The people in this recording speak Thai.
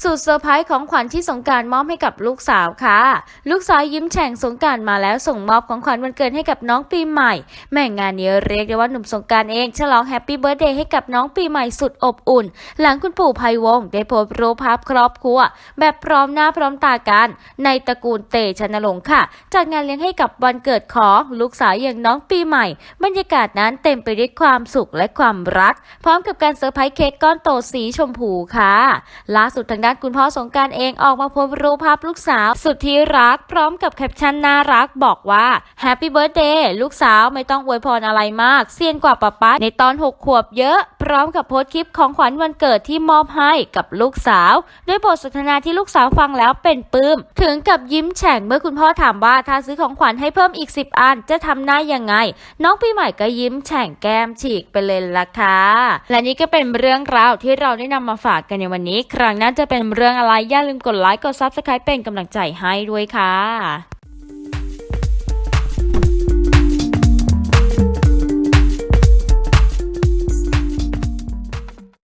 สุดเซอร์ไพรส์ของขวัญที่สงการมอบให้กับลูกสาวค่ะ ลูกสาวยิ้มแฉ่งสงการมาแล้วส่งมอบของขวัญวันเกิดให้กับน้องปีใหม่ แม่งานนี้เรียกได้ว่าหนุ่มสงการเองฉลองแฮปปี้เบิร์ดเดย์ให้กับน้องปีใหม่สุดอบอุ่น หลังคุณปู่ภัยวงศ์ได้โพสต์รูปภาพครอบครัว แบบพร้อมหน้าพร้อมตากัน ในตระกูลเตชนรงค์ค่ะ จัดงานเลี้ยงให้กับวันเกิดของลูกสาวอย่างน้องปีใหม่ บรรยากาศนั้นเต็มไปด้วยความสุขและความรัก พร้อมกับการเซอร์ไพรส์เค้กก้อนโตสีชมพูค่ะล่าสุดทางด้านคุณพ่อสงการเองออกมาโพสต์รูปภาพลูกสาว สุดที่รักพร้อมกับแคปชั่นน่ารักบอกว่าแฮปปี้เบิร์ a เดย์ลูกสาวไม่ต้องอวยพรอะไรมาก เซียนกว่าป๊าป๊าในตอน 6 ขวบเยอะ พร้อมกับโพสต์คลิปของขวัญวันเกิดที่มอบให้กับลูกสาว ด้วยบทสนทนาที่ลูกสาวฟังแล้วเป็นปลื้มถึงกับยิ้มแฉ่งเมื่อคุณพ่อถามว่าถ้าซื้อของขวัญให้เพิ่มอีก 10 อันจะทำหน้ายังไง น้องปีใหม่ก็ยิ้มแฉ่งแก้มฉีกไปเลยล่ะค่ะและนี่ก็เป็นเรื่องราวที่เราได้นำมาฝากกันในวันนี้ ครั้งหน้าจะเป็นเรื่องอะไรอย่าลืมกดไลค์กดซับสไครป์เป็นกำลังใจให้ด้วยค่ะ